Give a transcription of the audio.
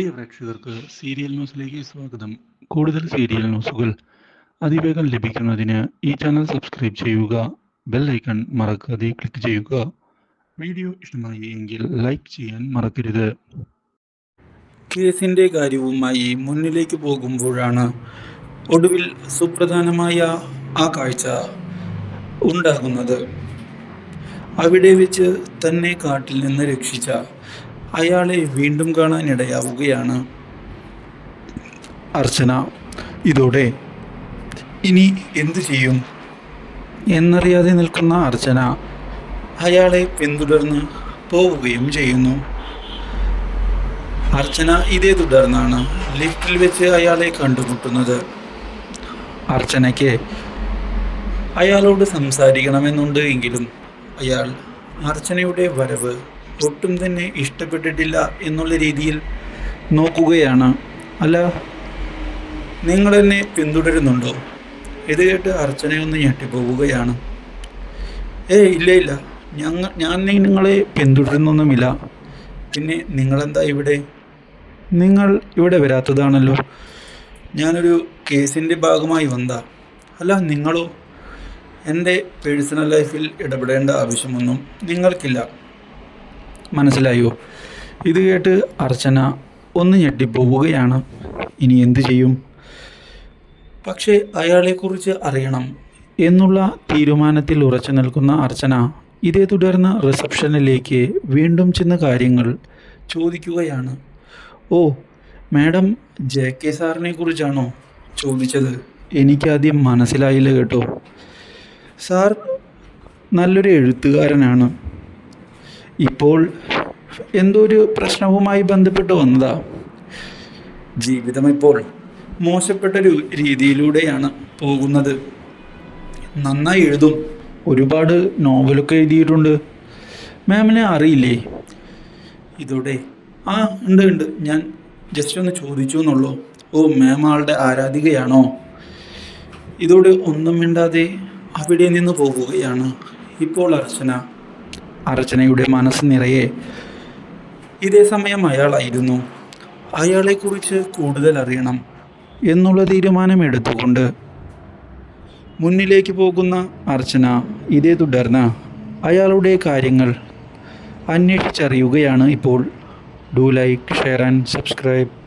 പ്രിയ പ്രേക്ഷകർക്ക് സീരിയൽ ന്യൂസിലേക്ക് സ്വാഗതം. കൂടുതൽ സീരിയൽ ന്യൂസുകൾ അതിവേഗം ലഭിക്കുന്നതിന് ഈ ചാനൽ സബ്സ്ക്രൈബ് ചെയ്യുക ബെൽ ഐക്കൺ മറക്കാതെ ക്ലിക്ക് ചെയ്യുക. വീഡിയോ ഇഷ്ടമായി എങ്കിൽ ലൈക്ക് ചെയ്യാൻ മറക്കരുത്. കേസിന്റെ കാര്യവുമായി മുന്നിലേക്ക് പോകുമ്പോഴാണ് ഒടുവിൽ സുപ്രധാനമായ ആ കാഴ്ച ഉണ്ടാകുന്നത്. അവിടെ വെച്ച് തന്നെ കാട്ടിൽ നിന്ന് രക്ഷിച്ച അയാളെ വീണ്ടും കാണാനിടയാവുകയാണ്. അർച്ചന ഇതോടെ ഇനി എന്തു ചെയ്യും? എന്നറിയാതെ നിൽക്കുന്ന അർച്ചന അയാളെ പിന്തുടർന്ന് പോവുകയും ചെയ്യുന്നു. അർച്ചന ഇതേ തുടർന്നാണ് ലിഫ്റ്റിൽ വെച്ച് അയാളെ കണ്ടുമുട്ടുന്നത്. അർച്ചനയ്ക്ക് അയാളോട് സംസാരിക്കണമെന്നുണ്ട് എങ്കിലും അയാൾ അർച്ചനയുടെ വരവ് ഒട്ടും തന്നെ ഇഷ്ടപ്പെട്ടിട്ടില്ല എന്നുള്ള രീതിയിൽ നോക്കുകയാണ്. അല്ല നിങ്ങൾ എന്നെ പിന്തുടരുന്നുണ്ടോ? ഇത് കേട്ട് അർച്ചനയൊന്ന് ഞെട്ടിപ്പോവുകയാണ്. ഏ ഇല്ല ഇല്ല. ഞങ്ങ ഞാൻ നിങ്ങളെ പിന്തുടരുന്നൊന്നുമില്ല. പിന്നെ നിങ്ങളെന്താ ഇവിടെ? നിങ്ങൾ ഇവിടെ വരാത്തതാണല്ലോ. ഞാനൊരു കേസിന്റെ ഭാഗമായി വന്നതാ. അല്ല നിങ്ങളോ? എന്റെ പേഴ്സണൽ ലൈഫിൽ ഇടപെടേണ്ട ആവശ്യമൊന്നും നിങ്ങൾക്കില്ല. മനസ്സിലായോ? ഇത് കേട്ട് അർച്ചന ഒന്ന് ഞെട്ടിപ്പോവുകയാണ് ഇനി എന്തു ചെയ്യും? പക്ഷേ അയാളെക്കുറിച്ച് അറിയണം എന്നുള്ള തീരുമാനത്തിൽ ഉറച്ചു നിൽക്കുന്ന അർച്ചന ഇതേ തുടർന്ന് റിസപ്ഷനിലേക്ക് വീണ്ടും ചെന്ന് കാര്യങ്ങൾ ചോദിക്കുകയാണ്. ഓ മാഡം ജെ കെ സാറിനെ കുറിച്ചാണോ ചോദിച്ചത്? എനിക്കാദ്യം മനസ്സിലായില്ല കേട്ടോ. സാർ നല്ലൊരു എഴുത്തുകാരനാണ്. ഇപ്പോൾ എന്തോ ഒരു പ്രശ്നവുമായി ബന്ധപ്പെട്ട് വന്നതാ? ജീവിതം ഇപ്പോൾ മോശപ്പെട്ട ഒരു രീതിയിലൂടെയാണ് പോകുന്നത്. നന്നായി എഴുതും. ഒരുപാട് നോവലൊക്കെ എഴുതിയിട്ടുണ്ട്. മാമിനെ അറിയില്ലേ? ഇതോടെ. ആ ഉണ്ട് ഉണ്ട്. ഞാൻ ജസ്റ്റ് ഒന്ന് ചോദിച്ചു എന്നുള്ളൂ. ഓ മാം ആളുടെ ആരാധികയാണോ? ഇതോടെ ഒന്നും മിണ്ടാതെ അവിടെ നിന്ന് പോവുകയാണ് ഇപ്പോൾ അർച്ചന. അർച്ചനയുടെ മനസ്സ് നിറയെ ഇതേ സമയം അയാളായിരുന്നു. അയാളെക്കുറിച്ച് കൂടുതൽ അറിയണം എന്നുള്ള തീരുമാനം എടുത്തുകൊണ്ട് മുന്നിലേക്ക് പോകുന്ന അർച്ചന ഇതേ തുടർന്ന് അയാളുടെ കാര്യങ്ങൾ അന്വേഷിച്ചറിയുകയാണ് ഇപ്പോൾ. Do like share and subscribe.